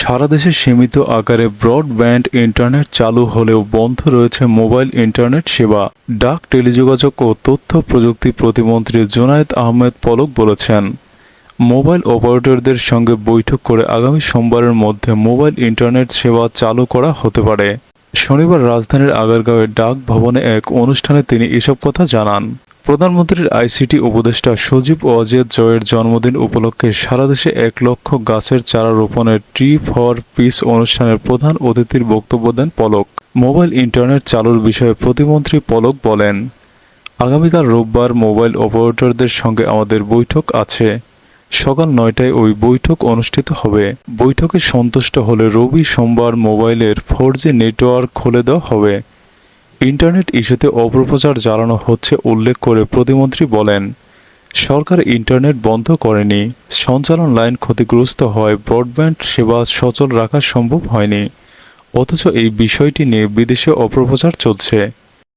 সারা দেশে সীমিত আকারে ব্রডব্যান্ড ইন্টারনেট চালু হলেও বন্ধ রয়েছে মোবাইল ইন্টারনেট সেবা। ডাক, টেলিযোগাযোগ ও তথ্য প্রযুক্তি প্রতিমন্ত্রী জোনায়েদ আহমেদ পলক বলেছেন, মোবাইল অপারেটরদের সঙ্গে বৈঠক করে আগামী সোমবারের মধ্যে মোবাইল ইন্টারনেট সেবা চালু করা হতে পারে। শনিবার রাজধানীর আগারগাঁওয়ে ডাক ভবনে এক অনুষ্ঠানে তিনি এসব কথা জানান। প্রধানমন্ত্রীর আইসিটি উপদেষ্টা সজীব ওয়াজেদ জয়ের জন্মদিন উপলক্ষে সারা দেশে এক লক্ষ গাছের চারা রোপণের ট্রি ফর পিস অনুষ্ঠানের প্রধান অতিথির বক্তব্য দেন পলক। মোবাইল ইন্টারনেট চালুর বিষয়ে প্রতিমন্ত্রী পলক বলেন, আগামীকাল রোববার মোবাইল অপারেটরদের সঙ্গে আমাদের বৈঠক আছে। সকাল নয়টায় ওই বৈঠক অনুষ্ঠিত হবে। বৈঠকে সন্তুষ্ট হলে রবি সোমবার মোবাইলের ফোর জি নেটওয়ার্ক খুলে দেওয়া হবে। ইন্টারনেট ইস্যুতে অপপ্রচার জ্বালানো হচ্ছে উল্লেখ করে প্রতিমন্ত্রী বলেন, সরকার ইন্টারনেট বন্ধ করেনি, সঞ্চালন লাইন ক্ষতিগ্রস্ত হয় ব্রডব্যান্ড সেবা সচল রাখা সম্ভব হয়নি, অথচ এই বিষয়টি নিয়ে বিদেশে অপপ্রচার চলছে।